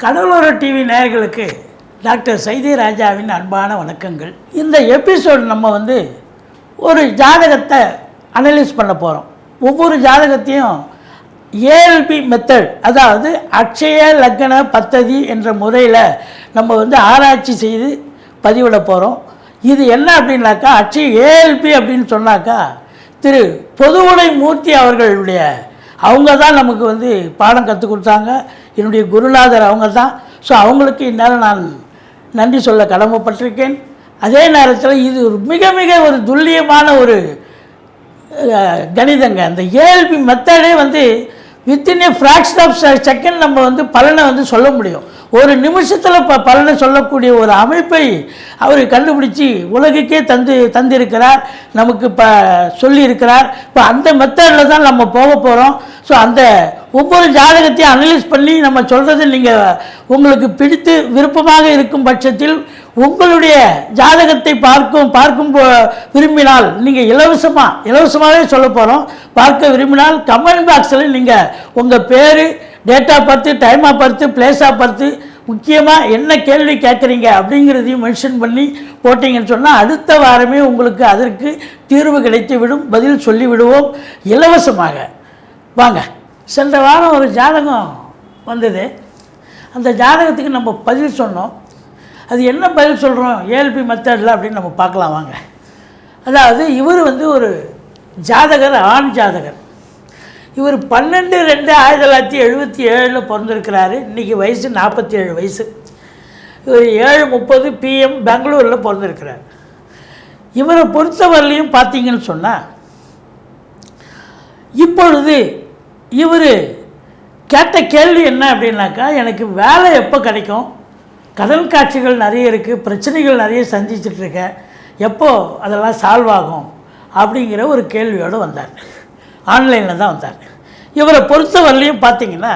கடலோர டிவி நேயர்களுக்கு டாக்டர் சைதி ராஜாவின் அன்பான வணக்கங்கள். இந்த எபிசோடு நம்ம வந்து ஒரு ஜாதகத்தை அனலைஸ் பண்ண போகிறோம் ஒவ்வொரு ஜாதகத்தையும் ஏஎல்பி மெத்தட் அதாவது அக்ஷய லக்ன பத்ததி என்ற முறையில் நம்ம வந்து ஆராய்ச்சி செய்து பதிவிட போகிறோம் இது என்ன அப்படின்னாக்கா அக்ஷய ஏஎல்பி அப்படின்னு சொன்னாக்கா திரு பொதுவுடை மூர்த்தி அவர்களுடைய அவங்க தான் நமக்கு வந்து பாடம் கற்றுக் கொடுத்தாங்க. என்னுடைய குருநாதர் அவங்க தான் ஸோ அவங்களுக்கு இந்நேரம் நான் நன்றி சொல்ல கடமைப்பட்டிருக்கேன். அதே நேரத்தில் இது ஒரு மிக மிக ஒரு துல்லியமான ஒரு கணிதங்க. அந்த ஏஎல்பி மெத்தடே வந்து within a fraction of second நம்ம வந்து பலனை வந்து சொல்ல முடியும். ஒரு நிமிஷத்தில் ப பலனை சொல்லக்கூடிய ஒரு அமைப்பை அவர் கண்டுபிடிச்சி உலகுக்கே தந்து தந்திருக்கிறார் நமக்கு இப்போ சொல்லியிருக்கிறார். இப்போ அந்த மெத்தடில் தான் நம்ம போக போகிறோம் ஸோ அந்த ஒவ்வொரு ஜாதகத்தையும் அனலைஸ் பண்ணி நம்ம சொல்கிறது நீங்கள் உங்களுக்கு பிடித்து விருப்பமாக இருக்கும் பட்சத்தில் உங்களுடைய ஜாதகத்தை பார்க்கும் பார்க்கும் போ- விரும்பினால் நீங்கள் இலவசமாக இலவசமாகவே சொல்ல போகிறோம் பார்க்க விரும்பினால் கமெண்ட் பாக்ஸில் நீங்கள் உங்கள் பேர் டேட்டா பார்த்து டைமாக பார்த்து பிளேஸாக பார்த்து முக்கியமாக என்ன கேள்வி கேட்குறீங்க அப்படிங்கிறதையும் மென்ஷன் பண்ணி போட்டிங்கன்னு சொன்னால் அடுத்த வாரமே உங்களுக்கு அதற்கு தீர்வு கிடைத்து விடும் பதில் சொல்லிவிடுவோம். இலவசமாக. வாங்க. சென்ற வாரம் ஒரு ஜாதகம் வந்தது. அந்த ஜாதகத்துக்கு நம்ம பதில் சொன்னோம். அது என்ன பதில் சொல்கிறோம் ஏஎல்பி மெத்தடில் அப்படின்னு நம்ம பார்க்கலாம் வாங்க. அதாவது இவர் வந்து ஒரு ஜாதகர் ஆண் ஜாதகர். இவர் பன்னெண்டு ரெண்டு ஆயிரத்தி தொள்ளாயிரத்தி எழுபத்தி ஏழில் பிறந்திருக்கிறாரு. இன்றைக்கி வயசு நாற்பத்தி ஏழு வயசு. இவர் ஏழு முப்பது பிஎம் பெங்களூரில் பிறந்திருக்கிறார். இவரை பொறுத்தவரையிலையும் பார்த்தீங்கன்னு சொன்னால் இப்பொழுது இவர் கேட்ட கேள்வி என்ன அப்படின்னாக்கா எனக்கு வேலை எப்போ கிடைக்கும்? கடல் காட்சிகள் நிறைய இருக்குது பிரச்சனைகள் நிறைய சந்திச்சிட்ருக்கேன் எப்போது எப்போ அதெல்லாம் சால்வ் ஆகும்? அப்படிங்கிற ஒரு கேள்வியோடு வந்தார். ஆன்லைனில் தான் வந்தார். இவரை பொறுத்தவரையிலையும் பார்த்தீங்கன்னா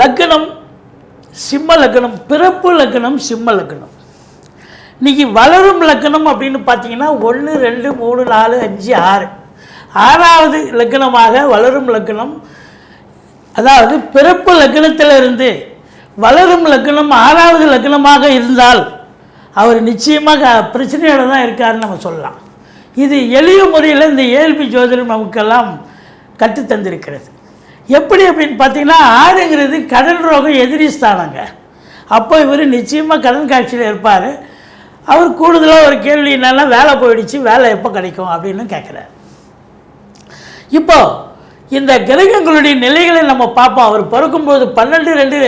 லக்னம் சிம்ம லக்னம் பிறப்பு லக்னம் சிம்ம லக்னம். இன்றைக்கி வளரும் லக்னம் அப்படின்னு பார்த்தீங்கன்னா ஒன்று ரெண்டு மூணு நாலு அஞ்சு ஆறு. ஆறாவது லக்னமாக வளரும் லக்னம். அதாவது பிறப்பு லக்னத்தில் இருந்து வளரும் லக்னம் ஆறாவது லக்னமாக இருந்தால் அவர் நிச்சயமாக பிரச்சனையோடு தான் இருக்காருன்னு நம்ம சொல்லலாம். இது எளிய முறையில் இந்த ஏழ்பி ஜோதிடம் நமக்கெல்லாம் கற்றுத் தந்திருக்கிறது. எப்படி அப்படின்னு பார்த்தீங்கன்னா ஆறுங்கிறது கடன் ரோகம் எதிரி ஸ்தானங்க. அப்போ இவர் நிச்சயமாக கடன் காட்சியில் இருப்பார். அவர் கூடுதலாக ஒரு கேள்வி என்னென்னா வேலை போயிடுச்சு வேலை எப்போ கிடைக்கும் அப்படின்னு கேட்குறாரு. இப்போது இந்த கிரகங்களுடைய நிலைகளை நம்ம பார்ப்போம். அவர் பிறக்கும்போது பன்னெண்டு ரெண்டு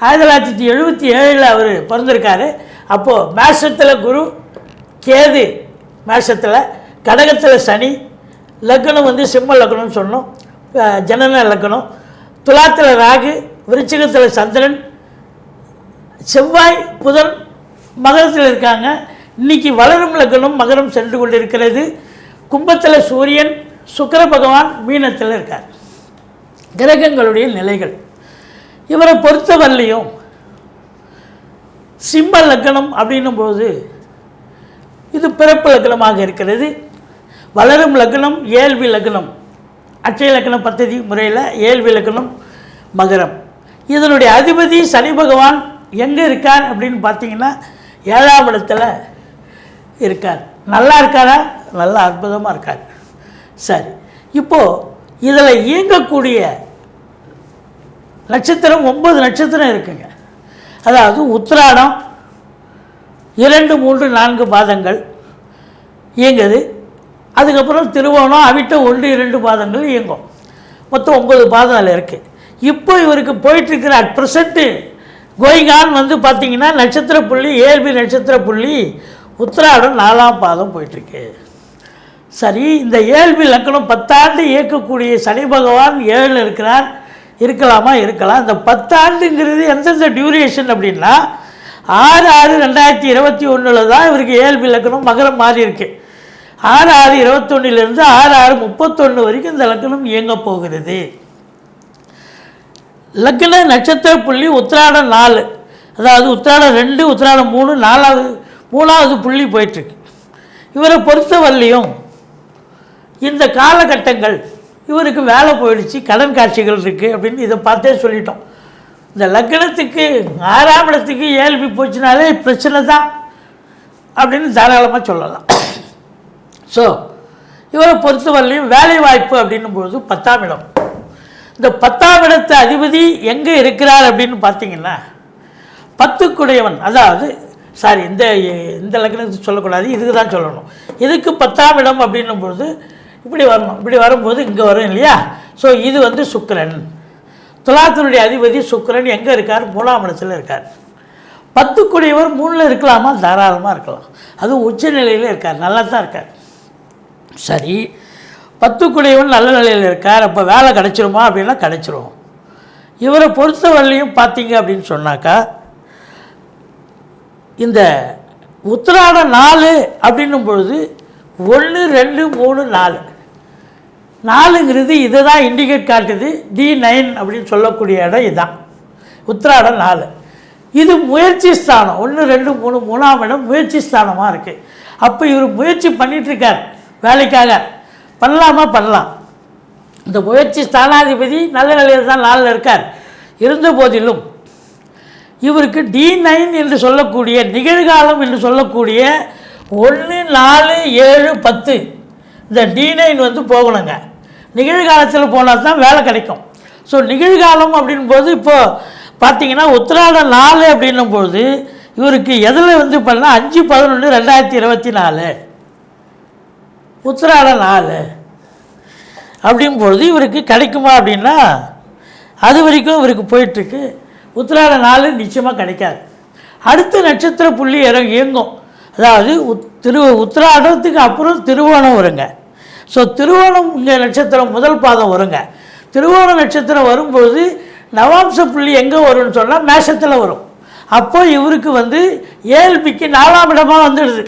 ஆயிரத்தி தொள்ளாயிரத்தி எழுபத்தி ஏழில் அவர் பிறந்திருக்காரு. அப்போது மேஷத்தில் குரு கேது மேஷத்தில் கடகத்தில் சனி லக்னம் வந்து சிம்ம லக்னம்னு சொன்னோம். ஜனன லக்னம். துலாத்தில் ராகு விருச்சிகத்தில் சந்திரன் செவ்வாய் புதன் மகரத்தில் இருக்காங்க. இன்னைக்கு வளரும் லக்னம் மகரம் சென்று கொண்டிருக்கிறது. கும்பத்தில் சூரியன் சுக்கர பகவான் மீனத்தில் இருக்கார். கிரகங்களுடைய நிலைகள். இவரை பொறுத்தவரையிலையும் சிம்ம லக்னம் அப்படின்னும் போது இது பிறப்பு லக்னமாக இருக்கிறது. வளரும் லக்னம் ஏழ்வி லக்னம். அட்சய லக்னம் பத்ததி முறையில் ஏழ்வி லக்னம் மகரம். இதனுடைய அதிபதி சனி பகவான் எங்கே இருக்கார் அப்படின்னு பார்த்தீங்கன்னா ஏழாம் இடத்துல இருக்கார். நல்லா இருக்காரா? நல்லா அற்புதமாக இருக்கார். சரி. இப்போது இதில் இயங்கக்கூடிய நட்சத்திரம் ஒன்பது நட்சத்திரம் இருக்குங்க. அதாவது உத்திராடம் இரண்டு மூன்று நான்கு பாதங்கள். இயங்குது. அதுக்கப்புறம் திருவோணம் அவிட்ட ஒன்று இரண்டு பாதங்கள் இயங்கும். மொத்தம் ஒன்பது பாதம் அதில் இருக்குது இப்போ இவருக்கு போயிட்டுருக்கிற அட் ப்ரெசண்ட்டு கோயிங் ஆன் வந்து பார்த்தீங்கன்னா நட்சத்திர புள்ளி ஏழ்பி நட்சத்திர புள்ளி உத்திராடம் நாலாம் பாதம் போயிட்டுருக்கு. சரி இந்த ஏழ்பி லக்கணம் பத்தாண்டு இயக்கக்கூடிய சனி பகவான் ஏழில் இருக்கிறார். இருக்கலாமா? இருக்கலாம். இந்த பத்தாண்டுங்கிறது எந்தெந்த டியூரேஷன் அப்படின்னா ஆறு ஆறு ரெண்டாயிரத்தி இருபத்தி ஒன்றில் தான் இவருக்கு ஏழ்பி லக்கணம் மகரம் மாறி இருக்குது ஆறு ஆறு இருபத்தொன்னிலிருந்து ஆறு ஆறு முப்பத்தொன்று வரைக்கும் இந்த லக்கணம் இயங்க போகிறது. லக்ன நட்சத்திர புள்ளி உத்திராடம் நாலு. அதாவது உத்திராடம் ரெண்டு உத்திராடம் மூணு நாலாவது மூணாவது புள்ளி போயிட்டுருக்கு. இவரை பொறுத்தவரையிலையும் இந்த காலகட்டங்கள் இவருக்கு வேலை போயிடுச்சு கடன் காட்சிகள் இருக்குது அப்படின்னு இதை பார்த்தே சொல்லிட்டோம். இந்த லக்னத்துக்கு ஆறாம் இடத்துக்கு ஏழ்பி போச்சுனாலே பிரச்சனை தான் அப்படின்னு தாராளமாக சொல்லலாம். ஸோ இவரை பொறுத்தவரையிலையும் வேலை வாய்ப்பு அப்படின்னும் பொழுது பத்தாம் இடம். இந்த பத்தாம் இடத்து அதிபதி எங்கே இருக்கிறார் அப்படின்னு பார்த்தீங்கன்னா பத்துக்குடையவன். அதாவது சாரி இந்த இந்த லக்னத்துக்கு சொல்லக்கூடாது இதுக்கு தான் சொல்லணும். இதுக்கு பத்தாம் இடம் அப்படின்னும் பொழுது இப்படி வரணும் இப்படி வரும்போது இங்கே வரும் இல்லையா? ஸோ இது வந்து சுக்கரன். துலாத்தினுடைய அதிபதி சுக்கிரன் எங்கே இருக்கார்? மூணாம் இடத்துல இருக்கார். பத்துக்குடையவர் மூணில் இருக்கலாமா? தாராளமாக இருக்கலாம். அதுவும் உச்சநிலையில் இருக்கார். நல்லா தான் இருக்கார். சரி பத்துக்குடையவன் நல்ல நிலையில் இருக்கார் அப்போ வேலை கிடச்சிருமா அப்படின்னா கிடச்சிரும். இவரை பொறுத்தவரையிலையும் பார்த்தீங்க அப்படின்னு சொன்னாக்கா இந்த உத்திராட நாலு அப்படின்னும் பொழுது ஒன்று ரெண்டு மூணு நாலு. நாலுங்கிறது இதை தான் இண்டிகேட் காட்டுது டி நைன் அப்படின்னு சொல்லக்கூடிய இடம் இதுதான் உத்திராடம் நாலு. இது முயற்சி ஸ்தானம். ஒன்று ரெண்டு மூணு மூணாம் இடம் முயற்சி ஸ்தானமாக இருக்குது அப்போ இவர் முயற்சி பண்ணிகிட்ருக்கார் வேலைக்காக. பண்ணலாமா? பண்ணலாம். இந்த முயற்சி ஸ்தானாதிபதி நல்ல நிலையில் தான் நாளில் இருக்கார். இருந்த போதிலும் இவருக்கு டி நைன் என்று சொல்லக்கூடிய நிகழ்காலம் என்று சொல்லக்கூடிய ஒன்று நாலு ஏழு பத்து இந்த டி நைன் வந்து போகணுங்க. நிகழ்காலத்தில் போனால் தான் வேலை கிடைக்கும். ஸோ நிகழ்காலம் அப்படின் போது இப்போது பார்த்தீங்கன்னா உத்திராடம் நாலு அப்படின்னும் பொழுது இவருக்கு எதில் வந்து பண்ணால் அஞ்சு பதினொன்று ரெண்டாயிரத்தி இருபத்தி நாலு. உத்திராடம் நாலு. அப்படின் பொழுது இவருக்கு கிடைக்குமா அப்படின்னா அது வரைக்கும் இவருக்கு போயிட்டுருக்கு. உத்திராட நாள் நிச்சயமாக கிடைக்காது. அடுத்த நட்சத்திர புள்ளி இறங்க இயங்கும். அதாவது உத் திரு உத்திராடத்துக்கு அப்புறம் திருவோணம் வருங்க. ஸோ திருவோணம் இங்கே நட்சத்திரம் முதல் பாதம் வருங்க. திருவோண நட்சத்திரம் வரும்பொழுது நவாம்ச புள்ளி எங்கே வரும்னு சொன்னால் மேஷத்தில் வரும். அப்போ இவருக்கு வந்து ஏஎல்பிக்கு நாலாம் இடமாக வந்துடுது.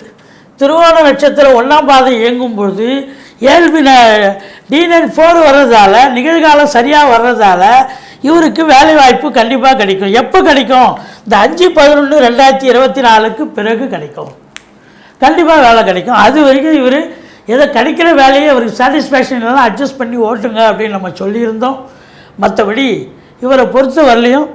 திருவோண நட்சத்திரம் ஒன்றாம் பாதை இயங்கும் பொழுது ஏழ்பி டி ஃபோர் வர்றதால நிகழ்காலம் சரியாக வர்றதால இவருக்கு வேலை வாய்ப்பு கண்டிப்பாக கிடைக்கும். எப்போ கிடைக்கும்? இந்த அஞ்சு பதினொன்று ரெண்டாயிரத்தி இருபத்தி நாலுக்கு பிறகு கிடைக்கும். கண்டிப்பாக வேலை கிடைக்கும். அது வரைக்கும் இவர் ஏதோ கிடைக்கிற வேலையை அவருக்கு சாட்டிஸ்ஃபேக்ஷன் எல்லாம் அட்ஜஸ்ட் பண்ணி ஓட்டுங்க அப்படின்னு நம்ம சொல்லியிருந்தோம். மற்றபடி இவரை பொறுத்த வரலையும்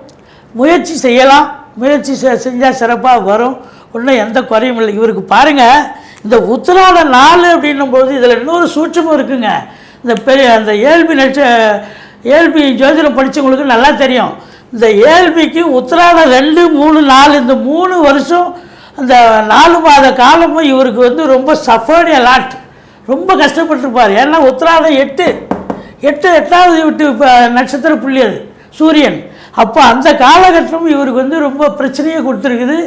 முயற்சி செய்யலாம். முயற்சி செஞ்சால் சிறப்பாக வரும். ஒன்றும் எந்த குறையும் இல்லை. இவருக்கு பாருங்கள் இந்த உத்திராட நாள் அப்படின்னும் போது இதில் இன்னொரு சூட்சமும் இருக்குங்க. இந்த பெரிய அந்த ஏழ்பி நட்ச ஏழ்பி ஜோதிடம் படித்தவங்களுக்கு நல்லா தெரியும். இந்த ஏழ்பிக்கு உத்திராடம் ரெண்டு மூணு நாலு இந்த மூணு வருஷம் அந்த நாலு மாத காலமும் இவருக்கு வந்து ரொம்ப சஃபர்டு லாட். ரொம்ப கஷ்டப்பட்டிருப்பார். ஏன்னா உத்திராடம் எட்டு எட்டு எட்டாவது விட்டு இப்போ நட்சத்திர புள்ளி அது சூரியன். அப்போ அந்த காலகட்டம் இவருக்கு வந்து ரொம்ப பிரச்சனையை கொடுத்துருக்குது.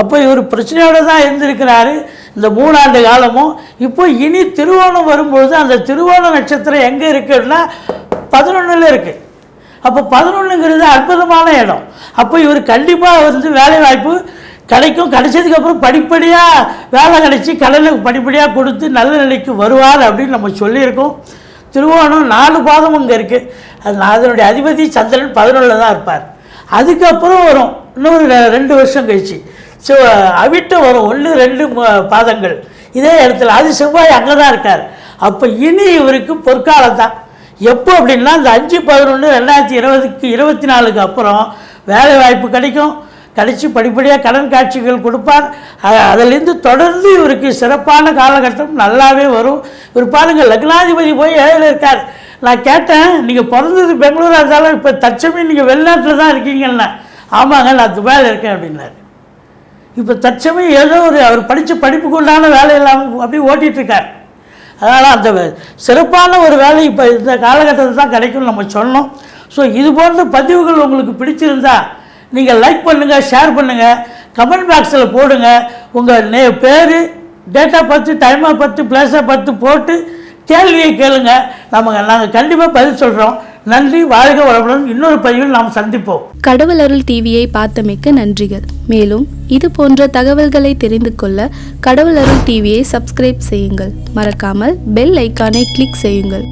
அப்போ இவர் பிரச்சனையோடு தான் இருந்திருக்கிறாரு. இந்த மூணாண்டு காலமும். இப்போ இனி திருவோணம் வரும்பொழுது அந்த திருவோண நட்சத்திரம் எங்கே இருக்குன்னா பதினொன்றில் இருக்குது அப்போ பதினொன்றுங்கிறது அற்புதமான இடம். அப்போ இவர் கண்டிப்பாக வந்து வேலை வாய்ப்பு கிடைக்கும். கிடைச்சதுக்கப்புறம் படிப்படியாக வேலை கிடைச்சி கடலுக்கு படிப்படியாக கொடுத்து நல்ல நிலைக்கு வருவார் அப்படின்னு நம்ம சொல்லியிருக்கோம். திருவோணம் நாலு பாதம் இங்கே இருக்குது அது அதனுடைய அதிபதி சந்திரன் பதினொன்றில் தான் இருப்பார். அதுக்கப்புறம் வரும். இன்னொரு ரெண்டு வருஷம் கழிச்சு. ஸோ அவிட்டம் வரும். ஒன்று ரெண்டு பாதங்கள். இதே இடத்துல அது செவ்வாய் அங்கே தான் இருக்கார். அப்போ இனி இவருக்கு பொற்காலம் தான் எப்போ அப்படின்னா இந்த அஞ்சு பதினொன்று ரெண்டாயிரத்தி இருபதுக்கு இருபத்தி நாலுக்கு அப்புறம் வேலை வாய்ப்பு கிடைக்கும். கிடைச்சி படிப்படியாக கடன் காட்சிகள் கொடுப்பார். அ- அதிலிருந்து தொடர்ந்து இவருக்கு சிறப்பான காலகட்டம் நல்லாவே வரும். இவர் பாருங்கள் லக்னாதிபதி போய் ஏழையில் இருக்கார். நான் கேட்டேன் நீங்கள் பிறந்தது பெங்களூராக இருந்தாலும் இப்போ தற்சமயம் நீங்கள் வெளிநாட்டில் தான் இருக்கீங்கன்னு. ஆமாங்க நான் துபாயில் இருக்கேன் அப்படின்னாரு. இப்போ தற்சமயம் ஏதோ ஒரு அவர் படித்த படிப்புக்கு உண்டான வேலை இல்லாமல் அப்படியே ஓட்டிகிட்ருக்கார் அதனால் அந்த சிறப்பான ஒரு வேலை இப்போ இந்த காலகட்டத்தில் தான் கிடைக்கும்னு நம்ம சொன்னோம் ஸோ இது போன்ற பதிவுகள் உங்களுக்கு பிடிச்சிருந்தா நீங்கள் லைக் பண்ணுங்கள் ஷேர் பண்ணுங்கள் கமெண்ட் பாக்ஸில் போடுங்க. உங்கள் நே பேர் டேட்டா பார்த்து டைமாக பார்த்து பிளேஸை பார்த்து போட்டு கேள்வியை கேளுங்க. நம்ம நாங்கள் கண்டிப்பாக பதில் சொல்கிறோம் நன்றி வாழ்க வளமுடன் இன்னொரு பதிவில் நாம் சந்திப்போம். கடவுள் அருள் டிவியை பார்த்தமைக்க நன்றிகள். மேலும் இது போன்ற தகவல்களை தெரிந்து கொள்ள கடவுள் அருள் டிவியை சப்ஸ்கிரைப் செய்யுங்கள். மறக்காமல் பெல் ஐக்கானை கிளிக் செய்யுங்கள்.